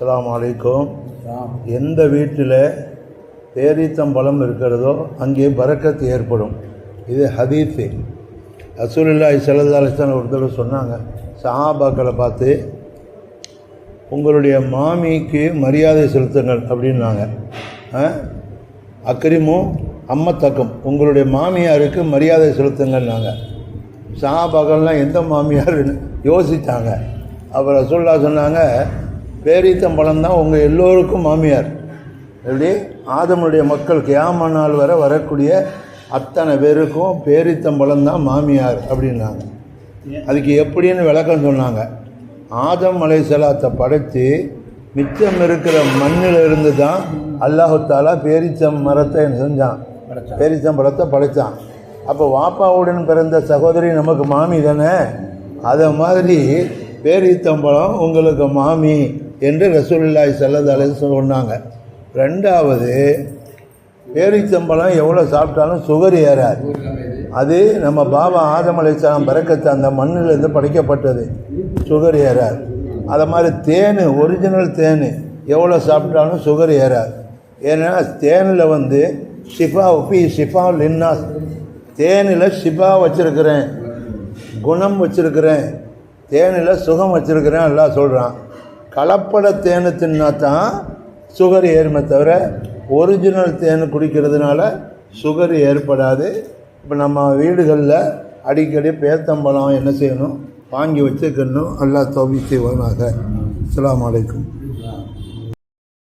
அஸ்ஸலாமு அலைக்கும். எந்த வீட்டில் பேரீத்தம்பழம் இருக்கிறதோ அங்கே பரக்கத்து ஏற்படும். இது ஹதீஸு. ரசூலுல்லாஹி ஸல்லல்லாஹு அலைஹி வஸல்லம் ஒரு தடவை சொன்னாங்க. சஹாபாக்களை பார்த்து உங்களுடைய மாமிக்கு மரியாதை செலுத்துங்கள் அப்படின்னாங்க? அக்கரிமும் அம்மத்தக்கம் உங்களுடைய மாமியாருக்கு மரியாதை செலுத்துங்கன்னாங்க. சஹாபாக்கள்லாம் எந்த மாமியார்னு யோசித்தாங்க அப்புறம் ரசூல்லா சொன்னாங்க பேரீத்தம்பழம் தான் உங்கள் எல்லோருக்கும் மாமியார். எப்படி? ஆதமுடைய மக்கள் கியாம நாள் வரை வரக்கூடிய அத்தனை பேருக்கும் பேரித்தம்பழம் தான் மாமியார் அப்படின்னாங்க. அதுக்கு எப்படின்னு விளக்கம் சொன்னாங்க. ஆதம் அலைசலாத்தை படைத்து மிச்சம் இருக்கிற மண்ணில் இருந்து தான் அல்லாஹு தாலா பேரிச்சம் மரத்தை செஞ்சான். பேரிச்சம்பழத்தை படைத்தான் அப்போ வாப்பாவுடன் பிறந்த சகோதரி நமக்கு மாமி தானே? அதை மாதிரி பேரித்தம்பழம் உங்களுக்கு மாமி. என்று ரசூலுல்லாஹி ஸல்லல்லாஹு சொன்னாங்க. ரெண்டாவது பேரிச்சம்பழம் எவ்வளோ சாப்பிட்டாலும் சுகர் ஏறாது. அது நம்ம பாபா ஆதம் அலைச்சாலம் பறக்கத்து அந்த மண்ணிலேருந்து படைக்கப்பட்டது. சுகர் ஏறாது. அதை மாதிரி தேன் ஒரிஜினல் தேன் எவ்வளோ சாப்பிட்டாலும் சுகர் ஏறாது. ஏன்னா தேனில் வந்து ஷிஃபா உப்பி ஷிஃபா லின்னாஸ். தேனில் ஷிஃபா வச்சுருக்கிறேன். குணம் வச்சுருக்கிறேன். தேனில் சுகம் வச்சுருக்கிறேன் எல்லாம் சொல்கிறான் கலப்பட தேனை தின்னா தான் சுகர் ஏறுமே தவிர ஒரிஜினல் தேன் குடிக்கிறதுனால சுகர் ஏற்படாது. இப்போ நம்ம வீடுகளில் அடிக்கடி பேத்தம்பழம் என்ன செய்யணும்? வாங்கி வச்சுக்கணும். எல்லாம் தோபித்து வருவாங்க அஸ்ஸலாமு வலைக்கும்